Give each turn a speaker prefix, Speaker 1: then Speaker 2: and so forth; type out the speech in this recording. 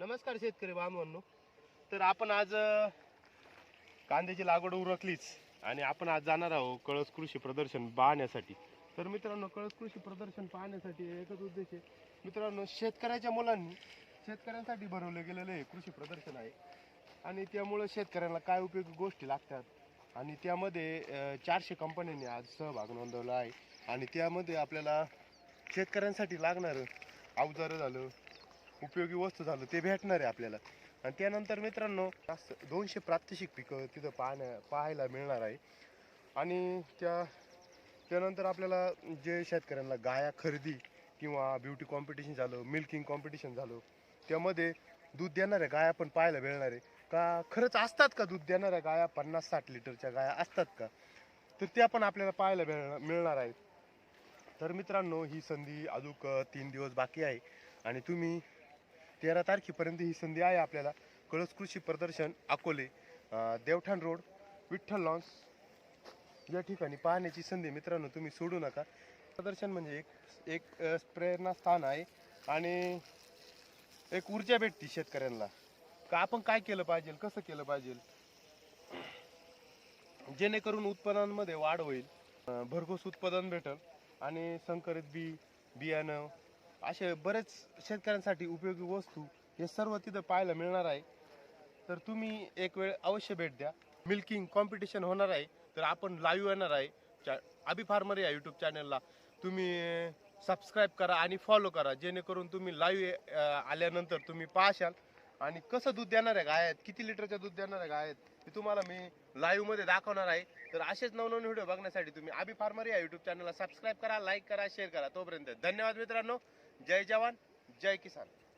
Speaker 1: नमस्कार शेतकरी बांधवांनो. तर आपण आज अ, कांद्याची लागवड उरकलीच आणि आपण आज जाणार आहोत कळस कृषी प्रदर्शन पाहण्यासाठी. तर मित्रांनो कळस कृषी प्रदर्शन पाहण्यासाठी एकच उद्देश आहे. मित्रांनो शेतकऱ्याच्या मुलांनी शेतकऱ्यांसाठी भरवलं गेलेलं हे कृषी प्रदर्शन आहे. आणि त्यामुळं शेतकऱ्यांना काय उपयोगी गोष्टी लागतात? आणि त्यामध्ये अ, चारशे कंपन्यांनी आज सहभाग नोंदवला आहे. आणि त्यामध्ये आपल्याला शेतकऱ्यांसाठी लागणारं अवजारं झालं उपयोगी वस्तू झालं ते भेटणार आहे आपल्याला. आणि त्यानंतर मित्रांनो जास्त दोनशे प्रात्यक्षिक पिकं तिथं पाहण्या पाहायला मिळणार आहे. आणि त्या त्यानंतर आपल्याला जे शेतकऱ्यांना गाया खरेदी किंवा ब्युटी कॉम्पिटिशन झालं मिल्किंग कॉम्पिटिशन झालं त्यामध्ये दूध देणाऱ्या गाया पण पाहायला मिळणार आहे. का खरंच असतात का दूध देणाऱ्या गाया? पन्नास साठ लिटरच्या गाया असतात का? तर त्या पण आपल्याला पाहायला मिळणार मिळणार आहेत. तर मित्रांनो ही संधी अजून तीन दिवस बाकी आहे. आणि तुम्ही तेरा तारखेपर्यंत ही संधी आहे आपल्याला. कळस कृषी प्रदर्शन अकोले देवठाण रोड विठ्ठल लॉन्स. या ठिकाणी पाहण्याची संधी मित्रांनो तुम्ही सोडू नका. प्रदर्शन म्हणजे एक एक प्रेरणास्थान आहे आणि एक ऊर्जा भेटते शेतकऱ्यांना. का आपण काय केलं पाहिजे कसं केलं पाहिजे? जेणेकरून उत्पादनांमध्ये वाढ होईल. भरघोस उत्पादन भेटल आणि संकरित बी बियाणं असे बरेच शेतकऱ्यांसाठी उपयोगी वस्तू हे सर्व तिथं पाहायला मिळणार आहे. तर तुम्ही एक वेळ अवश्य भेट द्या. मिल्किंग कॉम्पिटिशन होणार आहे. तर आपण लाईव्ह येणार आहे. चा अभि फार्मर या यूट्यूब चॅनलला तुम्ही सबस्क्राईब करा आणि फॉलो करा. जेणेकरून तुम्ही लाईव्ह आल्यानंतर तुम्ही पाहशाल. आणि कसं दूध देणार आहे गाय आहेत किती लिटरचं दूध देणार आहे गाय आहेत ते तुम्हाला मी लाईव्हमध्ये दाखवणार आहे. तर असेच नवनवीन व्हिडिओ बघण्यासाठी तुम्ही अभि फार्मर या युट्यूब चॅनलला सबस्क्राईब करा लाईक करा शेअर करा. तोपर्यंत धन्यवाद मित्रांनो. जय जवान जय किसान.